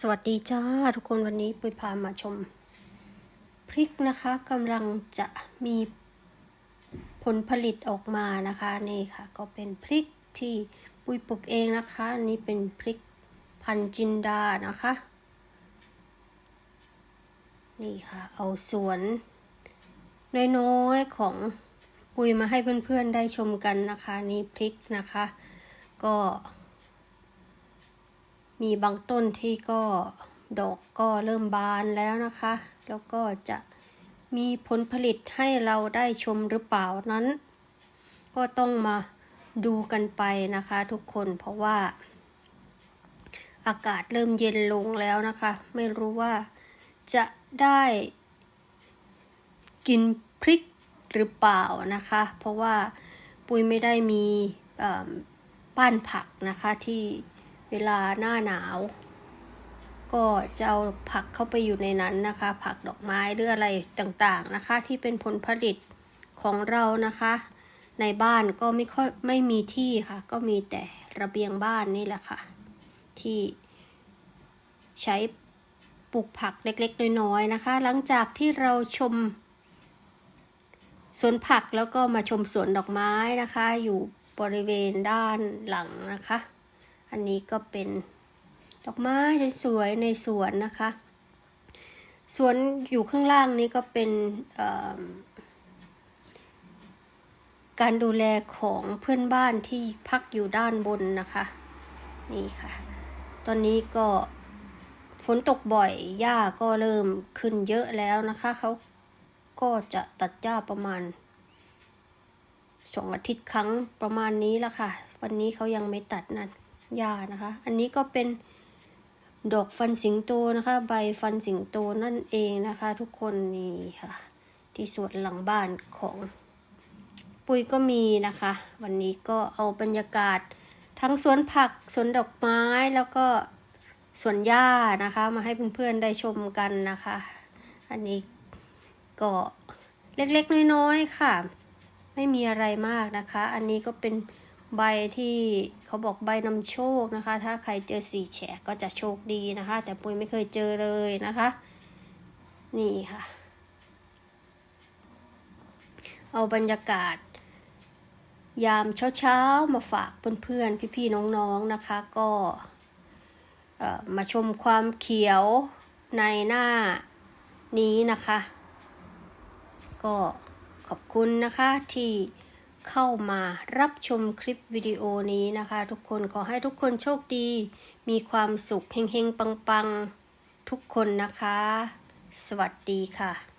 สวัสดีจ้าทุกคนวันนี้ปุยพามาชม พริกนะคะกำลังจะมีผลผลิตออกมานะคะนี่ค่ะ ก็เป็นพริกที่ปุยปลูกเองนะคะอันนี่เป็นพริกพันจินดานะคะ นี่ค่ะ เอาสวนน้อยๆของปุยมาให้เพื่อนๆได้ชมกันนะคะ นี่พริกนะคะ ก็ มีบางต้นที่ก็ดอกก็เริ่มบานแล้วนะคะ แล้วก็จะมีผลผลิตให้เราได้ชมหรือเปล่านั้น ก็ต้องมาดูกันไปนะคะทุกคนเพราะว่า อากาศเริ่มเย็นลงแล้วนะคะ ไม่รู้ว่าจะได้กินพริกหรือเปล่านะคะ เพราะว่าปุ้ยไม่ได้มีป้านผักนะคะที่ เวลาหน้าหนาว ก็จะเอาผักเข้าไปอยู่ในนั้นนะคะ ผักดอกไม้หรืออะไรต่างๆนะคะ ที่เป็นผลผลิตของเรานะคะ ในบ้านก็ไม่ค่อยไม่มีที่ค่ะ ก็มีแต่ระเบียงบ้านนี่แหละค่ะ ที่ใช้ปลูกผักเล็กๆ น้อยๆนะคะ หลังจากที่เราชมสวนผักแล้วก็มาชมสวนดอกไม้นะคะ อยู่บริเวณด้านหลังนะคะ อันนี้ก็เป็นดอกไม้สวยๆในสวนนะคะ สวนอยู่ข้างล่างนี้ก็เป็นการดูแลของเพื่อนบ้านที่พักอยู่ด้านบนนะคะ นี่ค่ะ ตอนนี้ก็ฝนตกบ่อยหญ้าก็เริ่มขึ้นเยอะแล้วนะคะเขาก็จะตัดหญ้าประมาณสองอาทิตย์ครั้งประมาณนี้ล้วค่ะ วันนี้เขายังไม่ตัดนั่น หญ้านะคะ อันนี้ก็เป็นดอกฟันสิงโตนะคะ ใบฟันสิงโตนั่นเองนะคะ ทุกคนนี่ค่ะ ที่สวนหลังบ้านของปุยก็มีนะคะ วันนี้ก็เอาบรรยากาศทั้งสวนผักสวนดอกไม้แล้วก็สวนหญ้านะคะ มาให้เพื่อนๆได้ชมกันนะคะ อันนี้ก็เล็กๆน้อยๆค่ะ ไม่มีอะไรมากนะคะ อันนี้ก็เป็น ใบที่เขาบอกใบนำโชคนะคะ ถ้าใครเจอสีแฉกก็จะโชคดีนะคะ แต่ปุ้ยไม่เคยเจอเลยนะคะ นี่ค่ะ เอาบรรยากาศ ยามเช้าๆ มาฝากเพื่อนๆ พี่ๆ น้องๆ นะคะ ก็มาชมความเขียวในหน้านี้นะคะ ก็ขอบคุณนะคะที่ เข้ามารับชมคลิปวิดีโอนี้นะคะ ทุกคนขอให้ทุกคนโชคดี มีความสุขเฮงๆ ปังๆ ทุกคนนะคะ สวัสดีค่ะ